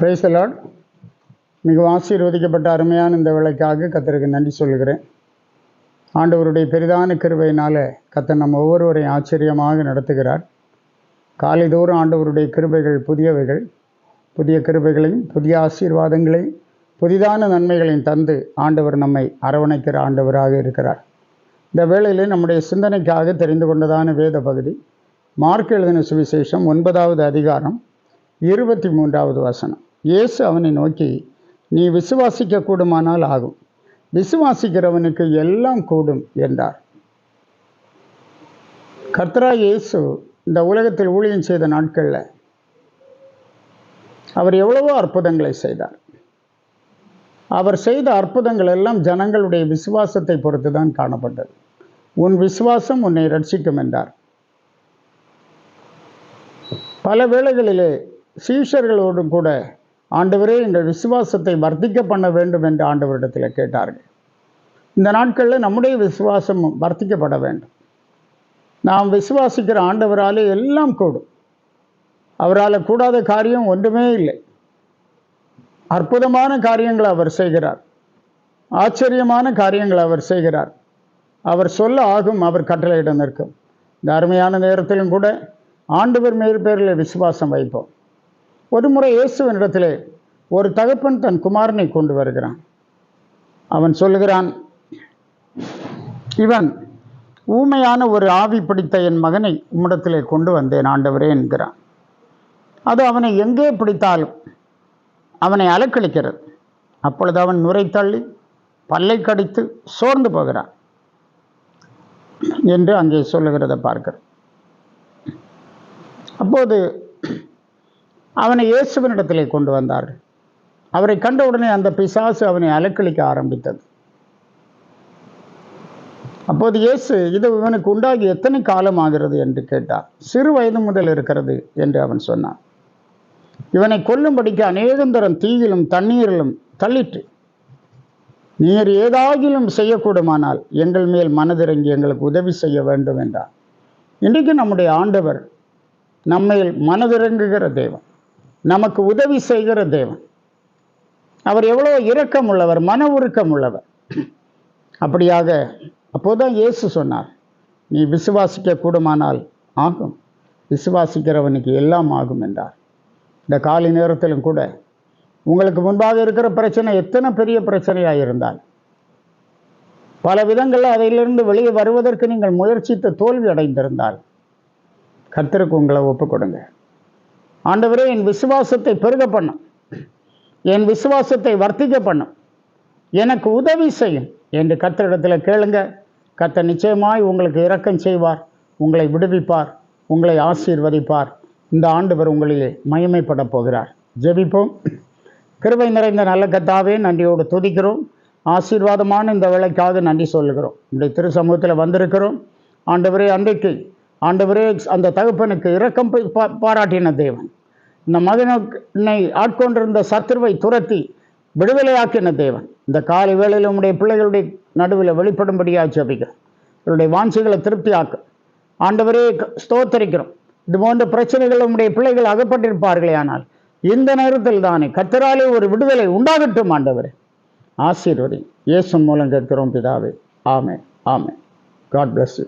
பிரைசலாட் மிகவும் ஆசீர்வதிக்கப்பட்ட அருமையான இந்த வேலைக்காக கத்தருக்கு நன்றி சொல்கிறேன் ஆண்டவருடைய பெரிதான கிருபையினால் கத்தர் நம் ஒவ்வொருவரையும் ஆச்சரியமாக நடத்துகிறார். காலைதோறும் ஆண்டவருடைய கிருபைகள் புதியவைகள் புதிய கிருபைகளையும் புதிய ஆசீர்வாதங்களையும் புதிதான நன்மைகளையும் தந்து ஆண்டவர் நம்மை அரவணைக்கிற ஆண்டவராக இருக்கிறார். இந்த வேளையிலே நம்முடைய சிந்தனைக்காக தெரிந்து கொண்டதான வேத பகுதி மார்க் எழுதின சுவிசேஷம் ஒன்பதாவது அதிகாரம் இருபத்தி மூன்றாவது வசனம். இயேசு அவனை நோக்கி நீ விசுவாசிக்க கூடுமானால் ஆகும். விசுவாசிக்கிறவனுக்கு எல்லாம் கூடும் என்றார். கர்த்தரா இயேசு இந்த உலகத்தில் ஊழியம் செய்த நாட்களில் அவர் எவ்வளவோ அற்புதங்களை செய்தார். அவர் செய்த அற்புதங்கள் எல்லாம் ஜனங்களுடைய விசுவாசத்தை பொறுத்து தான் காணப்பட்டது. உன் விசுவாசம் உன்னை ரட்சிக்கும் என்றார். பல வேளைகளிலே சீஷர்களோடும் கூட ஆண்டவரே இந்த விசுவாசத்தை வர்த்திக்க பண்ண வேண்டும் என்று ஆண்டவரிடத்தில் கேட்டார்கள். இந்த நாட்களில் நம்முடைய விசுவாசம் வர்த்திக்கப்பட வேண்டும். நாம் விசுவாசிக்கிற ஆண்டவராலே எல்லாம் கூடும். அவரால் கூடாத காரியம் ஒன்றுமே இல்லை. அற்புதமான காரியங்களை அவர் செய்கிறார். ஆச்சரியமான காரியங்களை அவர் செய்கிறார். அவர் சொல்ல ஆகும் அவர் கட்டளையிடம் நிற்கும். இந்த அருமையான நேரத்திலும் கூட ஆண்டவர் மேற்பேரில் விசுவாசம் வைப்போம். ஒரு முறை இயேசுவனிடத்திலே ஒரு தகப்பன் தன் குமாரனை கொண்டு வருகிறான். அவன் சொல்லுகிறான் இவன் ஊமையான ஒரு ஆவி பிடித்த என் மகனை உம்மிடத்திலே கொண்டு வந்தேன் ஆண்டவரே என்கிறான். அது அவனை எங்கே பிடித்தாலும் அவனை அலக்களிக்கிறது அப்பொழுது அவன் நுரை தள்ளி பல்லை கடித்து சோர்ந்து போகிறான் என்று அங்கே சொல்லுகிறத பார்க்கிறோம். அப்போது அவனை இயேசுவனிடத்திலே கொண்டு வந்தார்கள். அவரை கண்ட உடனே அந்த பிசாசு அவனை அலக்களிக்க ஆரம்பித்தது. அப்போது இயேசு இது இவனுக்கு உண்டாகி எத்தனை காலம் ஆகிறது என்று கேட்டார். சிறு வயது முதல் இருக்கிறது என்று அவன் சொன்னான். இவனை கொல்லும்படிக்கு அநேகந்தரம் தீயிலும் தண்ணீரிலும் தள்ளிட்டு நீர் ஏதாகிலும் செய்யக்கூடுமானால் எங்கள் மேல் மனதிறங்கி எங்களுக்கு உதவி செய்ய வேண்டும் என்றார் இன்றைக்கு நம்முடைய ஆண்டவர் நம்மையில் மனதிறங்குகிற தெய்வம் நமக்கு உதவி செய்கிற தேவன். அவர் எவ்வளோ இரக்கம் உள்ளவர் மன உருக்கம் உள்ளவர் அப்படியாக அப்போதான் இயேசு சொன்னார் நீ விசுவாசிக்க கூடுமானால் ஆகும். விசுவாசிக்கிறவனுக்கு எல்லாம் ஆகும் என்றார். இந்த காலை நேரத்திலும் கூட உங்களுக்கு முன்பாக இருக்கிற பிரச்சனை எத்தனை பெரிய பிரச்சனையாக இருந்தால் பல விதங்களில் அதிலிருந்து வெளியே வருவதற்கு நீங்கள் முயற்சித்து தோல்வி அடைந்திருந்தால் கர்த்தருக்கு உங்களை ஒப்புக் கொடுங்க. ஆண்டவரே என் விசுவாசத்தை பெருக பண்ணும் என் விசுவாசத்தை வர்த்திக்க பண்ணும் எனக்கு உதவி செய்யும் என்று கத்தரிடத்தில் கேளுங்க. கத்த நிச்சயமாய் உங்களுக்கு இரக்கம் செய்வார் உங்களை விடுவிப்பார் உங்களை ஆசீர்வதிப்பார். இந்த ஆண்டவர் உங்களிலே மகிமைப்பட போகிறார். ஜெபிப்போம். கிருபை நிறைந்த நல்ல கத்தாவே நன்றியோடு துதிக்கிறோம். ஆசீர்வாதமான இந்த வேலைக்காக நன்றி சொல்லுகிறோம். இந்த திரு சமூகத்தில் வந்திருக்கிறோம். ஆண்டவரே அன்றைக்கு ஆண்டவரே அந்த தகப்பனுக்கு இரக்கம் பா- பாராட்டின தேவன். இந்த மகனை ஆட்கொண்டிருந்த சத்துருவை துரத்தி விடுதலையாக்கின தேவன். இந்த காலை வேளையில் உம்முடைய பிள்ளைகளுடைய நடுவில் வெளிப்படும்படியாக ஜபிக்கிறோம். இவருடைய வாஞ்சிகளை திருப்தியாக்கும். ஆண்டவரே ஸ்தோத்தரிக்கிறோம். இது போன்ற பிரச்சனைகள் உம்முடைய பிள்ளைகள் அகப்பட்டிருப்பார்களே ஆனால் இந்த நேரத்தில் தானே கத்தராலே ஒரு விடுதலை உண்டாகட்டும் ஆண்டவர். ஆசீர்வதி. இயேசு மூலம் கேட்கிறோம் பிதாவே. ஆமே ஆமே காட் பிளஸ்